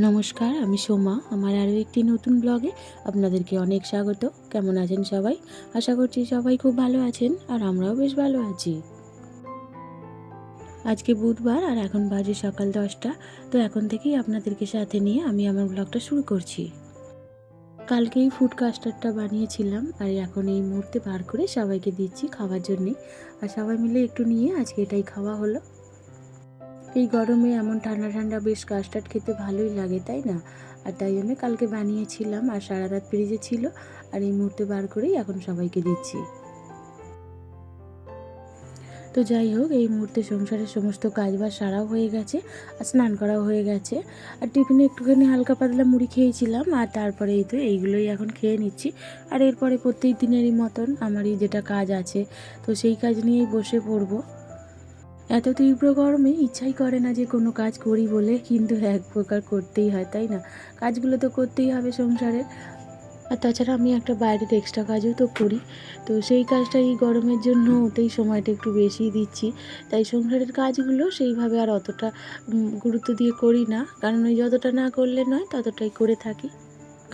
নমস্কার, আমি সোমা। আমার আরও একটি নতুন ব্লগে আপনাদেরকে অনেক স্বাগত। কেমন আছেন সবাই? আশা করছি সবাই খুব ভালো আছেন আর আমরাও বেশ ভালো আছি। আজকে বুধবার আর এখন বাজে সকাল দশটা। তো এখন থেকেই আপনাদেরকে সাথে নিয়ে আমি আমার ব্লগটা শুরু করছি। কালকেই ফুড কাস্টারটা বানিয়েছিলাম আর এখন এই মুহূর্তে বার করে সবাইকে দিচ্ছি খাওয়ার জন্যে। আর সবাই মিলে একটু নিয়ে আজকে এটাই খাওয়া হলো। এই গরমে এমন ঠান্ডা ঠান্ডা বেশ কাস্টার্ড খেতে ভালোই লাগে, তাই না? আর তাই জন্য কালকে বানিয়েছিলাম আর সারা রাত ফ্রিজে ছিল আর এই মুহূর্তে বার করেই এখন সবাইকে দিচ্ছি। তো যাই হোক, এই মুহূর্তে সংসারের সমস্ত কাজবাজ সারাও হয়ে গেছে আর স্নান করাও হয়ে গেছে। আর টিফিনে একটুখানি হালকা পাতলা মুড়ি খেয়েছিলাম আর তারপরে এই তো এইগুলোই এখন খেয়ে নিচ্ছি। আর এরপরে প্রত্যেক দিনেরই মতন আমারই যেটা কাজ আছে, তো সেই কাজ নিয়েই বসে পড়ব। এত তীব্র গরমে ইচ্ছাই করে না যে কোনো কাজ করি বলে, কিন্তু এক প্রকার করতেই হয়, তাই না? কাজগুলো তো করতেই হবে সংসারের আর তাছাড়া আমি একটা বাইরের এক্সট্রা কাজও তো করি। তো সেই কাজটা এই গরমের জন্য ওতেই সময়টা একটু বেশিই দিচ্ছি। তাই সংসারের কাজগুলো সেইভাবে আর অতটা গুরুত্ব দিয়ে করি না। কারণ ওই যতটা না করলে নয়, ততটাই করে থাকি।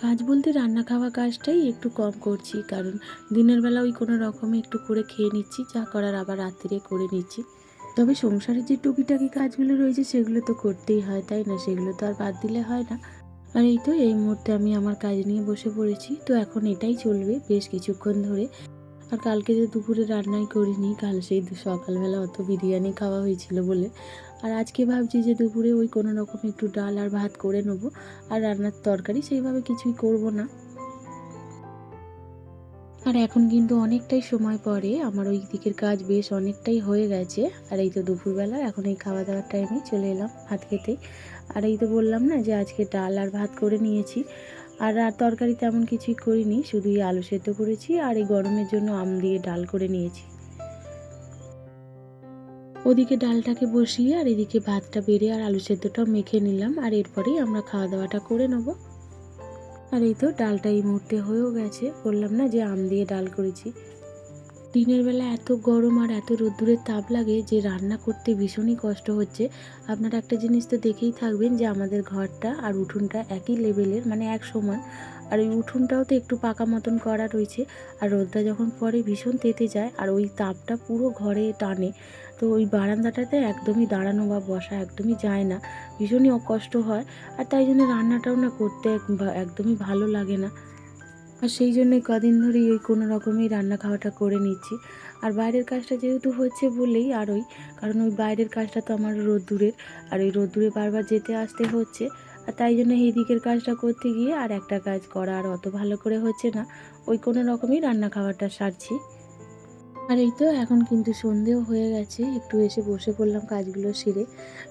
কাজ বলতে রান্না খাওয়া কাজটাই একটু কম করছি। কারণ দিনের বেলা ওই কোনো রকমে একটু করে খেয়ে নিচ্ছি, যা করার আবার রাত্রিরে করে নিচ্ছি। তবে সংসারের যে টুকিটাকি কাজগুলো রয়েছে সেগুলো তো করতেই হয়, তাই না? সেগুলো তো আর বাদ দিলে হয় না। আর এই তো এই মুহূর্তে আমি আমার কাজ নিয়ে বসে পড়েছি। তো এখন এটাই চলবে বেশ কিছুক্ষণ ধরে। আর কালকে যে দুপুরে রান্নাই করিনি, কাল সেই সকালবেলা অত বিরিয়ানি খাওয়া হয়েছিল বলে। আর আজকে ভাবছি যে দুপুরে ওই কোনো রকম একটু ডাল আর ভাত করে নেব। আর রান্নার তরকারি সেইভাবে কিছুই করব না। আর এখন কিন্তু অনেকটাই সময় পরে। আমার ওই দিকের কাজ বেশ অনেকটাই হয়ে গেছে। আর এই তো দুপুরবেলা এখন এই খাওয়া দাওয়ার টাইমে চলে এলাম ভাত খেতে। আর এই তো বললাম না যে আজকে ডাল আর ভাত করে নিয়েছি। আর আর তরকারি তেমন কিছুই করিনি, শুধু এই আলু সেদ্ধ করেছি আর এই গরমের জন্য আম দিয়ে ডাল করে নিয়েছি। ওদিকে ডালটাকে বসিয়ে আর এদিকে ভাতটা বেড়ে আর আলু সেদ্ধটাও মেখে নিলাম। আর এরপরেই আমরা খাওয়া দাওয়াটা করে নেব। আর এই তো ডালটা এই মুহূর্তে হয়েও গেছে। বললাম না যে আম দিয়ে ডাল করেছি। দিনের বেলা এত গরম আর এত রোদ্দুরের তাপ লাগে যে রান্না করতে ভীষণই কষ্ট হচ্ছে। আপনারা একটা জিনিস তো দেখেই থাকবেন যে আমাদের ঘরটা আর উঠোনটা একই লেভেলের মানে এক সমান। আর ওই উঠোনটাও তো একটু পাকা মতন করা রয়েছে। আর রোদটা যখন পরে ভীষণ তেতে যায়, আর ওই তাপটা পুরো ঘরে টানে। তো ওই বারান্দাটাতে একদমই দাঁড়ানো বা বসা একদমই যায় না। ভীষণই অকষ্ট হয়। আর তাই জন্য রান্নাটাও না করতে একদমই ভালো লাগে না। আর সেই জন্যই কদিন ধরেই ওই কোনো রকমেই রান্না খাওয়াটা করে নিচ্ছি। আর বাইরের কাজটা যেহেতু হচ্ছে বলেই আর ওই, কারণ ওই বাইরের কাজটা তো আমার রোদ্দুরের। আর ওই রোদ্দুরে বারবার যেতে আসতে হচ্ছে। আর তাই জন্য এই দিকের কাজটা করতে গিয়ে আর একটা কাজ করা আর অত ভালো করে হচ্ছে না। ওই কোনো রকমই রান্না খাবারটা সারছি। আর এই তো এখন কিন্তু সন্ধেও হয়ে গেছে। একটু এসে বসে পড়লাম কাজগুলো সেরে।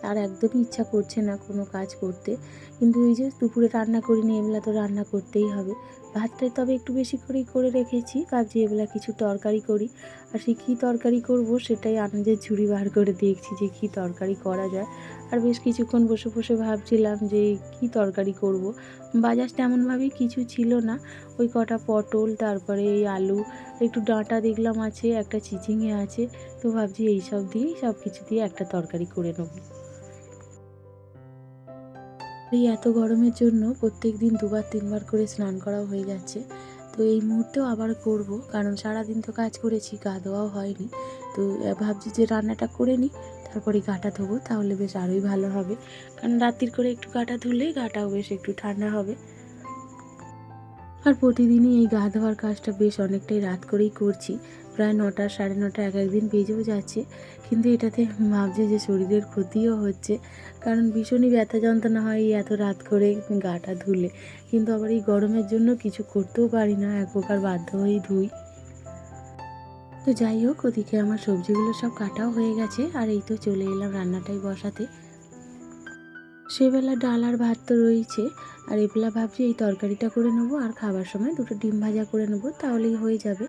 আর একদমই ইচ্ছা করছে না কোনো কাজ করতে। কিন্তু এই যে দুপুরে রান্না করিনি এগুলো তো রান্না করতেই হবে। ভাতটা তবে একটু বেশি করেই করে রেখেছি ভাবছি এবেলা কিছু তরকারি করি। আর সে কী তরকারি করব সেটাই আনাজের ঝুড়ি বার করে দেখছি যে কী তরকারি করা যায়। আর বেশ কিছুক্ষণ বসে বসে ভাবছিলাম যে কী তরকারি করব। বাজার তেমনভাবেই কিছু ছিল না। ওই কটা পটল, তারপরে এই আলু, একটু ডাঁটা দেখলাম আছে, একটা চিচিঙে আছে। তো ভাবছি এই সব দিয়েই সব কিছু দিয়ে একটা তরকারি করে নেব। এই এত গরমের জন্য প্রত্যেক দিন দুবার, তিনবার করে স্নান করাও হয়ে যাচ্ছে। তো এই মুহূর্তেও আবার করব, কারণ সারাদিন তো কাজ করেছি, গা ধোয়াও হয়নি। তো ভাবছি যে রান্নাটা করে নিই, তারপরে গাটা ধোবো, তাহলে বেশ আরোই ভালো হবে। কারণ রাত্রির করে একটু গাটা ধুলে গাটাও বেশ একটু ঠান্ডা হবে। আর প্রতিদিনই এই গা ধোয়ার কাজটা বেশ অনেকটাই রাত করেই করছি। প্রায় নটা, সাড়ে নটা এক একদিন বেজেও যাচ্ছে। কিন্তু এটাতে ভাবছি যে শরীরের ক্ষতিও হচ্ছে। কারণ ভীষণই ব্যথা যন্ত্রণা হয় এই এত রাত করে গাটা ধুলে। কিন্তু আবার এই গরমের জন্য কিছু করতেও পারি না, এক প্রকার বাধ্য হয়েই ধুই। তো যাই হোক, ওদিকে আমার সবজিগুলো সব কাটাও হয়ে গেছে, আর এই তো চলে এলাম রান্নাটাই বসাতে। সেবেলা ডাল আর ভাত তো রয়েছে, আর এবেলা ভাবছি এই তরকারিটা করে নেব, আর খাবার সময় দুটো ডিম ভাজা করে নেব, তাহলেই হয়ে যাবে।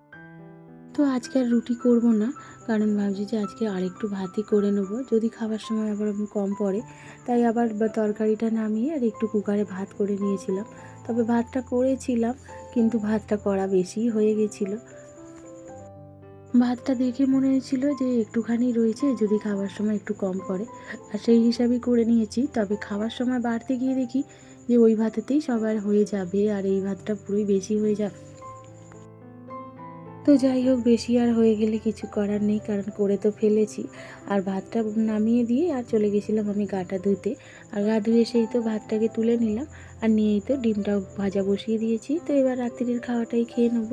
তো আজকে আর রুটি করব না, কারণ ভাবছি যে আজকে আরেকটু ভাতই করে নেব। যদি খাবার সময় আবার কম পড়ে, তাই আবার তরকারিটা নামিয়ে আর একটু কুকারে ভাত করে নিয়েছিলাম। তবে ভাতটা করেছিলাম, কিন্তু ভাতটা করা বেশি হয়ে গেছিল। ভাতটা দেখে মনে হয়েছিল যে একটুখানি রয়েছে, যদি খাবার সময় একটু কম পড়ে। আর সেই হিসাবেই করে নিয়েছি, তবে খাবার সময় বাড়তে গিয়ে দেখি যে ওই ভাতেতেই সবার হয়ে যাবে, আর এই ভাতটা পুরোই বেশি হয়ে যাবে। তো যাই হোক, বেশি আর হয়ে গেলে কিছু করার নেই, কারণ করে তো ফেলেছি। আর ভাতটা নামিয়ে দিয়ে আর চলে গেছিলাম আমি গাটা ধুতে। আর গা ধুয়ে সেই তো ভাতটাকে তুলে নিলাম, আর নিয়েই তো ডিমটাও ভাজা বসিয়ে দিয়েছি। তো এবার রাত্রির খাওয়াটাই খেয়ে নেব।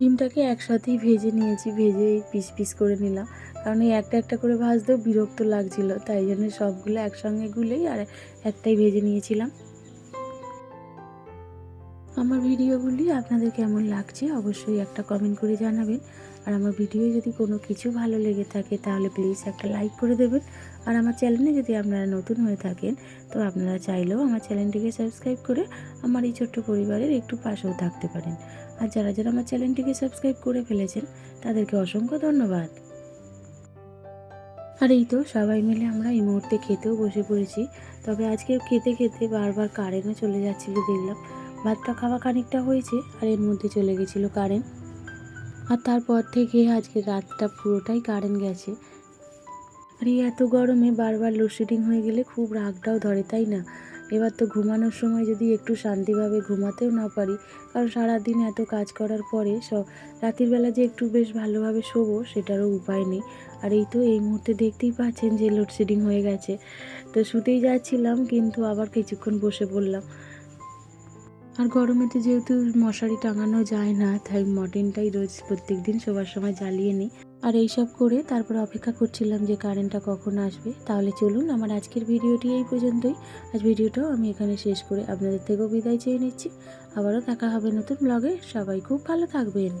ডিমটাকে একসাথেই ভেজে নিয়েছি, ভেজে পিস পিস করে নিলাম। কারণ এই একটা একটা করে ভাজতেও বিরক্ত লাগছিল, তাই জন্য সবগুলো একসঙ্গে গুলেই আর একটাই ভেজে নিয়েছিলাম। আমার ভিডিওগুলি আপনাদের কেমন লাগছে অবশ্যই একটা কমেন্ট করে জানাবেন। আর আমার ভিডিও যদি কোনো কিছু ভালো লেগে থাকে তাহলে প্লিজ একটা লাইক করে দেবেন। আর আমার চ্যানেলে যদি আপনারা নতুন হয়ে থাকেন, তো আপনারা চাইলেও আমার চ্যানেলটিকে সাবস্ক্রাইব করে আমার এই ছোট্ট পরিবারের একটু পাশেও থাকতে পারেন। আর যারা যারা আমার চ্যানেলটিকে সাবস্ক্রাইব করে ফেলেছেন, তাদেরকে অসংখ্য ধন্যবাদ। আর এই তো সবাই মিলে আমরা এই মুহূর্তে খেতেও বসে পড়েছি। তবে আজকে খেতে খেতে বারবার কারেন্টও চলে যাচ্ছিল দেখলাম। ভাতটা খাওয়া খানিকটা হয়েছে আর এর মধ্যে চলে গেছিল কারেন্ট আর তারপর থেকে আজকে রাতটা পুরোটাই কারেন্ট গেছে। আর এই এত গরমে বারবার লোডশেডিং হয়ে গেলে খুব রাগটাও ধরে, তাই না? এবার তো ঘুমানোর সময় যদি একটু শান্তিভাবে ঘুমাতেও না পারি, কারণ সারাদিন এত কাজ করার পরে সব রাতের বেলা যে একটু বেশ ভালোভাবে শোবো সেটারও উপায় নেই। আর এই তো এই মুহূর্তে দেখতেই পাচ্ছেন যে লোডশেডিং হয়ে গেছে। তো শুতেই যাচ্ছিলাম, কিন্তু আবার কিছুক্ষণ বসে পড়লাম। আর গরমেতে যেহেতু মশারি টাঙানো যায় না, তাই মর্নিংটাই রোজ প্রত্যেক দিন শোবার সময় জ্বালিয়ে নিই। আর এইসব করে তারপর অপেক্ষা করছিলাম যে কারেন্টটা কখন আসবে। তাহলে চলুন, আমার আজকের ভিডিওটি এই পর্যন্তই। আজ ভিডিওটাও আমি এখানে শেষ করে আপনাদের থেকেও বিদায় চেয়ে নিচ্ছি। আবারও দেখা হবে নতুন ব্লগে সবাই খুব ভালো থাকবেন।